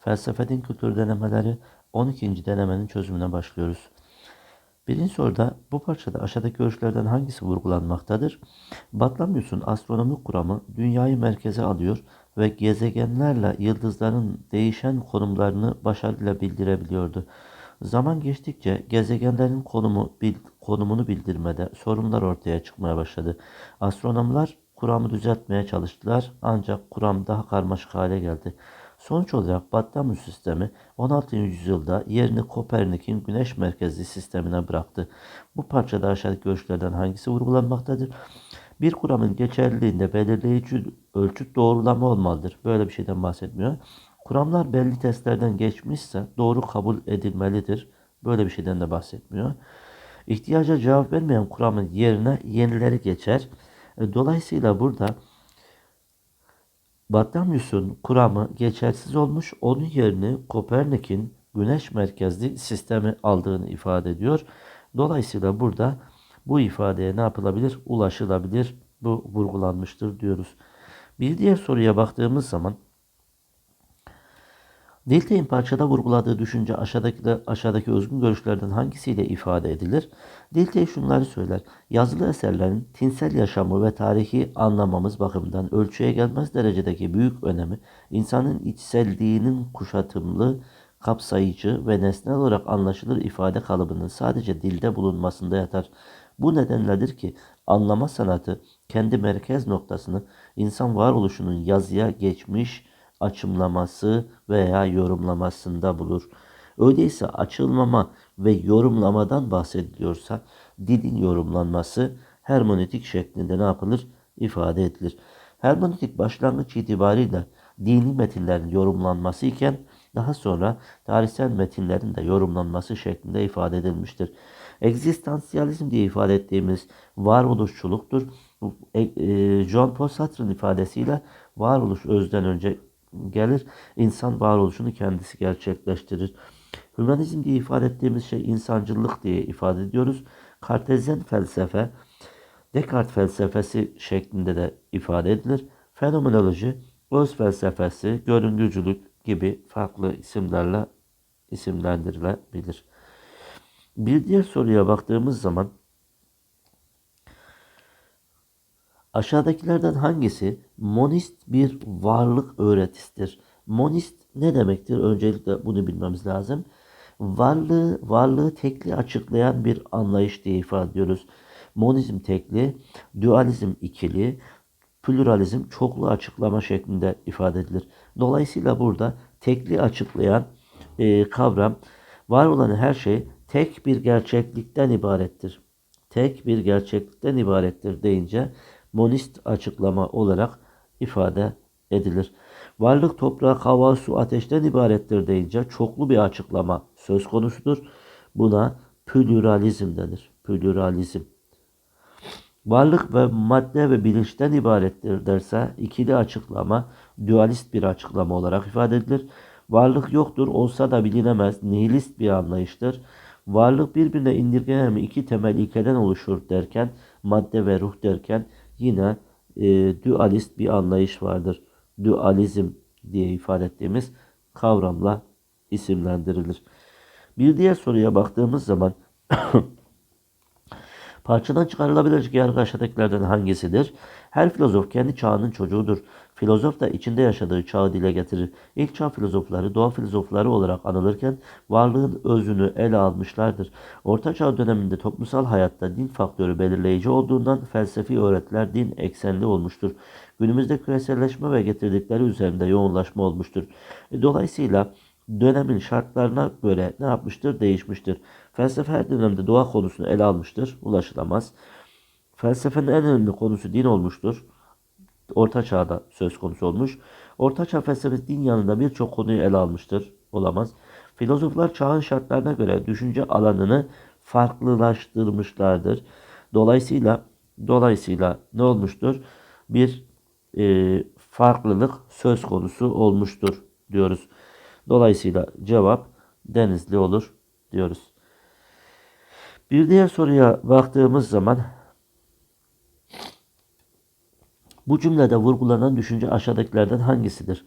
Felsefe din kültür denemeleri 12. denemenin çözümüne başlıyoruz. Birinci soruda bu parçada aşağıdaki görüşlerden hangisi vurgulanmaktadır? Batlamyus'un astronomik kuramı dünyayı merkeze alıyor ve gezegenlerle yıldızların değişen konumlarını başarıyla bildirebiliyordu. Zaman geçtikçe gezegenlerin konumu bil- konumunu bildirmede sorunlar ortaya çıkmaya başladı. Astronomlar kuramı düzeltmeye çalıştılar ancak kuram daha karmaşık hale geldi. Sonuç olarak Batlamyus sistemi 16. yüzyılda yerini Kopernik'in güneş merkezli sistemine bıraktı. Bu parçada aşağıdaki görüşlerden hangisi vurgulanmaktadır? Bir kuramın geçerliliğinde belirleyici ölçüt doğrulama olmalıdır. Böyle bir şeyden bahsetmiyor. Kuramlar belli testlerden geçmişse doğru kabul edilmelidir. Böyle bir şeyden de bahsetmiyor. İhtiyaca cevap vermeyen kuramın yerine yenileri geçer. E, Dolayısıyla burada Batlamyus'un kuramı geçersiz olmuş, onun yerini Kopernik'in güneş merkezli sistemi aldığını ifade ediyor. Dolayısıyla burada bu ifadeye ne yapılabilir? Ulaşılabilir. Bu vurgulanmıştır diyoruz. Bir diğer soruya baktığımız zaman Dilthey'in parçada vurguladığı düşünce aşağıdaki, aşağıdaki özgün görüşlerden hangisiyle ifade edilir? Dilthey şunları söyler. Yazılı eserlerin tinsel yaşamı ve tarihi anlamamız bakımından ölçüye gelmez derecedeki büyük önemi, insanın içselliğinin kuşatımlı, kapsayıcı ve nesnel olarak anlaşılır ifade kalıbının sadece dilde bulunmasında yatar. Bu nedenledir ki anlama sanatı kendi merkez noktasını insan varoluşunun yazıya geçmiş, açımlaması veya yorumlamasında bulur. Öyleyse açılmama ve yorumlamadan bahsediliyorsa dilin yorumlanması hermonetik şeklinde ne yapılır? ifade edilir. Hermonetik başlangıç itibariyle dini metinlerin yorumlanması iken daha sonra tarihsel metinlerin de yorumlanması şeklinde ifade edilmiştir. Egzistansiyalizm diye ifade ettiğimiz varoluşçuluktur. E, e, John Paul Sartre'ın ifadesiyle varoluş özden önce gelir. İnsan varoluşunu kendisi gerçekleştirir. Hümanizm diye ifade ettiğimiz şey insancılık diye ifade ediyoruz. Kartezyen felsefe, Descartes felsefesi şeklinde de ifade edilir. Fenomenoloji, öz felsefesi, görüngücülük gibi farklı isimlerle isimlendirilebilir. Bir diğer soruya baktığımız zaman Aşağıdakilerden hangisi monist bir varlık öğretisidir? Monist ne demektir? Öncelikle bunu bilmemiz lazım. Varlığı, varlığı tekli açıklayan bir anlayış diye ifade ediyoruz. Monizm tekli, dualizm ikili, pluralizm çoklu açıklama şeklinde ifade edilir. Dolayısıyla burada tekli açıklayan e, kavram var olan her şey tek bir gerçeklikten ibarettir. Tek bir gerçeklikten ibarettir deyince monist açıklama olarak ifade edilir. Varlık toprak, hava, su, ateşten ibarettir deyince çoklu bir açıklama söz konusudur. Buna pluralizm denir. Pluralizm. Varlık ve madde ve bilinçten ibarettir derse ikili açıklama dualist bir açıklama olarak ifade edilir. Varlık yoktur olsa da bilinemez nihilist bir anlayıştır. Varlık birbirine indirgenen iki temel ilkeden oluşur derken madde ve ruh derken yine e, dualist bir anlayış vardır. Dualizm diye ifade ettiğimiz kavramla isimlendirilir. Bir diğer soruya baktığımız zaman parçadan çıkarılabilecek yargı aşağıdakilerden hangisidir? Her filozof kendi çağının çocuğudur. Filozof da içinde yaşadığı çağı dile getirir. İlk çağ filozofları doğa filozofları olarak anılırken varlığın özünü ele almışlardır. Orta çağ döneminde toplumsal hayatta din faktörü belirleyici olduğundan felsefi öğretiler din eksenli olmuştur. Günümüzde küreselleşme ve getirdikleri üzerinde yoğunlaşma olmuştur. E, dolayısıyla dönemin şartlarına göre ne yapmıştır? Değişmiştir. Felsefe her dönemde doğa konusunu ele almıştır. Ulaşılamaz. Felsefenin en önemli konusu din olmuştur. Orta Çağ'da söz konusu olmuş. Orta Çağ felsefesi din yanında birçok konuyu ele almıştır. Olamaz. Filozoflar çağın şartlarına göre düşünce alanını farklılaştırmışlardır. Dolayısıyla dolayısıyla ne olmuştur? Bir e, farklılık söz konusu olmuştur diyoruz. Dolayısıyla cevap denizli olur diyoruz. Bir diğer soruya baktığımız zaman bu cümlede vurgulanan düşünce aşağıdakilerden hangisidir?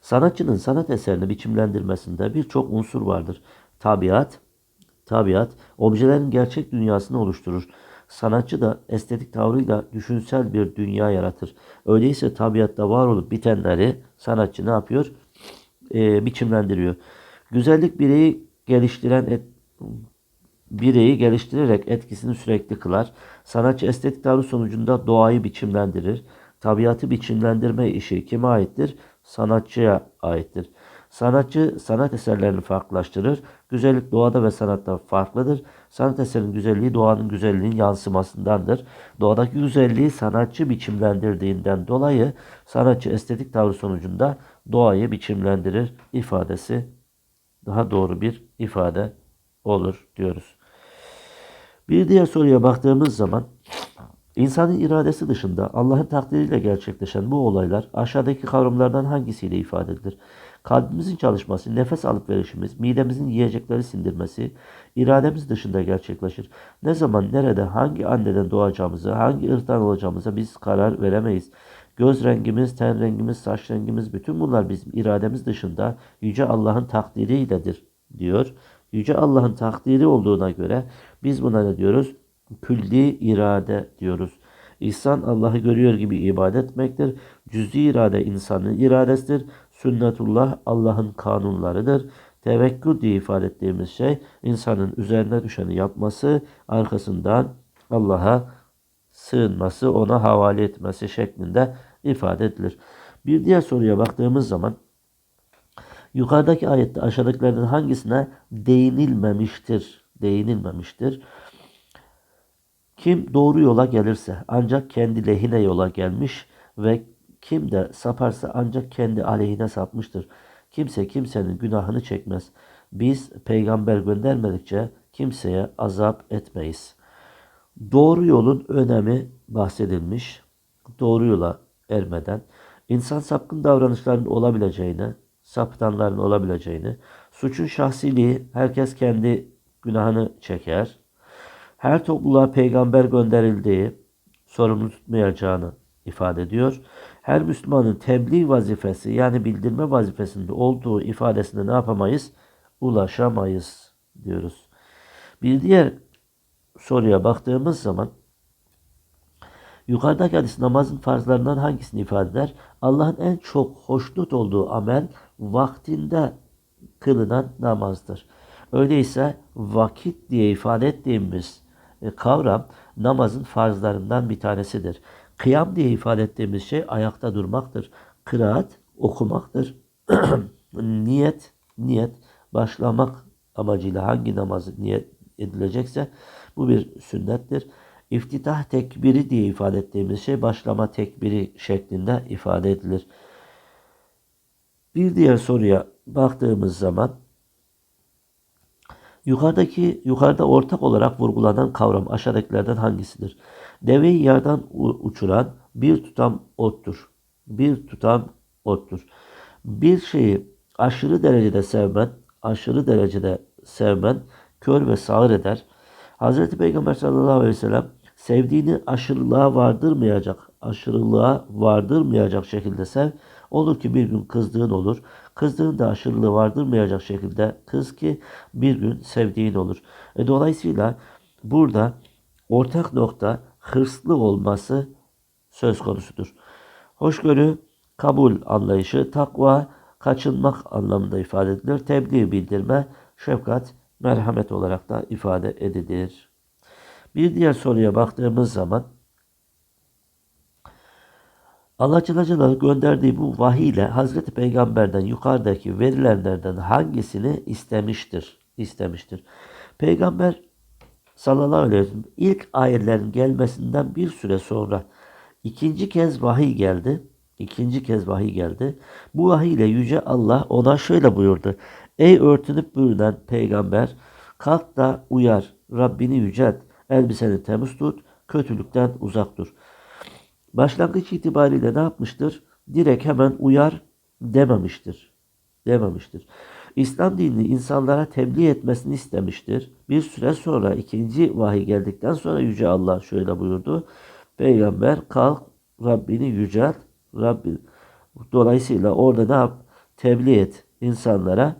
Sanatçının sanat eserini biçimlendirmesinde birçok unsur vardır. Tabiat, tabiat objelerin gerçek dünyasını oluşturur. Sanatçı da estetik tavrıyla düşünsel bir dünya yaratır. Öyleyse tabiatta var olup bitenleri sanatçı ne yapıyor? Ee, biçimlendiriyor. Güzellik bireyi geliştiren et, bireyi geliştirerek etkisini sürekli kılar. Sanatçı estetik tavrı sonucunda doğayı biçimlendirir. Tabiatı biçimlendirme işi kime aittir? Sanatçıya aittir. Sanatçı sanat eserlerini farklılaştırır. Güzellik doğada ve sanatta farklıdır. Sanat eserinin güzelliği doğanın güzelliğinin yansımasındandır. Doğadaki güzelliği sanatçı biçimlendirdiğinden dolayı sanatçı estetik tavrı sonucunda doğayı biçimlendirir ifadesi daha doğru bir ifade olur diyoruz. Bir diğer soruya baktığımız zaman insanın iradesi dışında Allah'ın takdiriyle gerçekleşen bu olaylar aşağıdaki kavramlardan hangisiyle ifade edilir? Kalbimizin çalışması, nefes alıp verişimiz, midemizin yiyecekleri sindirmesi, irademiz dışında gerçekleşir. Ne zaman, nerede, hangi anneden doğacağımızı, hangi ırktan olacağımıza biz karar veremeyiz. Göz rengimiz, ten rengimiz, saç rengimiz bütün bunlar bizim irademiz dışında Yüce Allah'ın takdiriyledir diyor. Yüce Allah'ın takdiri olduğuna göre biz buna ne diyoruz? Külli irade diyoruz. İhsan Allah'ı görüyor gibi ibadet etmektir. Cüz'i irade insanın iradesidir. Sünnetullah Allah'ın kanunlarıdır. Tevekkül diye ifade ettiğimiz şey insanın üzerine düşeni yapması, arkasından Allah'a sığınması, ona havale etmesi şeklinde ifade edilir. Bir diğer soruya baktığımız zaman yukarıdaki ayette aşağıdakilerden hangisine değinilmemiştir? Değinilmemiştir. Kim doğru yola gelirse ancak kendi lehine yola gelmiş ve kim de saparsa ancak kendi aleyhine sapmıştır. Kimse kimsenin günahını çekmez. Biz peygamber göndermedikçe kimseye azap etmeyiz. Doğru yolun önemi bahsedilmiş. Doğru yola ermeden insan sapkın davranışların olabileceğini, sapıtanların olabileceğini, suçun şahsiliği herkes kendi günahını çeker. Her topluluğa peygamber gönderildiği sorumlu tutmayacağını ifade ediyor. Her Müslümanın tebliğ vazifesi yani bildirme vazifesinde olduğu ifadesinde ne yapamayız? Ulaşamayız diyoruz. Bir diğer soruya baktığımız zaman yukarıdaki hadis namazın farzlarından hangisini ifade eder? Allah'ın en çok hoşnut olduğu amel vaktinde kılınan namazdır. Öyleyse vakit diye ifade ettiğimiz e, kavram namazın farzlarından bir tanesidir. Kıyam diye ifade ettiğimiz şey ayakta durmaktır. Kıraat okumaktır. niyet, niyet başlamak amacıyla hangi namaz niyet edilecekse bu bir sünnettir. İftitah tekbiri diye ifade ettiğimiz şey başlama tekbiri şeklinde ifade edilir. Bir diğer soruya baktığımız zaman yukarıdaki yukarıda ortak olarak vurgulanan kavram aşağıdakilerden hangisidir? Deveyi yerden uçuran bir tutam ottur. Bir tutam ottur. Bir şeyi aşırı derecede sevmen, aşırı derecede sevmen kör ve sağır eder. Hz. Peygamber sallallahu aleyhi ve sellem sevdiğini aşırılığa vardırmayacak, aşırılığa vardırmayacak şekilde sev. Olur ki bir gün kızdığın olur. Kızdığın da aşırılığı vardırmayacak şekilde kız ki bir gün sevdiğin olur. E, dolayısıyla burada ortak nokta hırslı olması söz konusudur. Hoşgörü, kabul anlayışı, takva, kaçınmak anlamında ifade edilir. Tebliğ bildirme, şefkat, merhamet olarak da ifade edilir. Bir diğer soruya baktığımız zaman Celle gönderdiği bu vahiy ile Hazreti Peygamber'den yukarıdaki verilenlerden hangisini istemiştir? istemiştir. Peygamber sallallahu aleyhi ve sellem ilk ayetlerin gelmesinden bir süre sonra ikinci kez vahiy geldi. İkinci kez vahiy geldi. Bu vahiy ile Yüce Allah ona şöyle buyurdu. Ey örtünüp bürünen peygamber kalk da uyar. Rabbini yücelt. Elbiseni temiz tut. Kötülükten uzak dur. Başlangıç itibariyle ne yapmıştır? Direkt hemen uyar dememiştir. Dememiştir. İslam dinini insanlara tebliğ etmesini istemiştir. Bir süre sonra ikinci vahiy geldikten sonra Yüce Allah şöyle buyurdu. Peygamber kalk Rabbini yücelt. Rabbi. Dolayısıyla orada ne yap? tebliğ et insanlara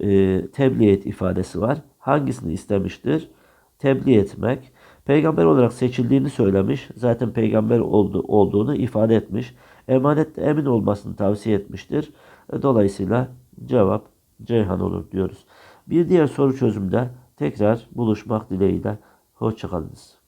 e, tebliğ et ifadesi var. Hangisini istemiştir? Tebliğ etmek. Peygamber olarak seçildiğini söylemiş. Zaten peygamber oldu, olduğunu ifade etmiş. Emanette emin olmasını tavsiye etmiştir. E, Dolayısıyla cevap Ceyhan olur diyoruz. Bir diğer soru çözümde tekrar buluşmak dileğiyle. Hoşçakalınız.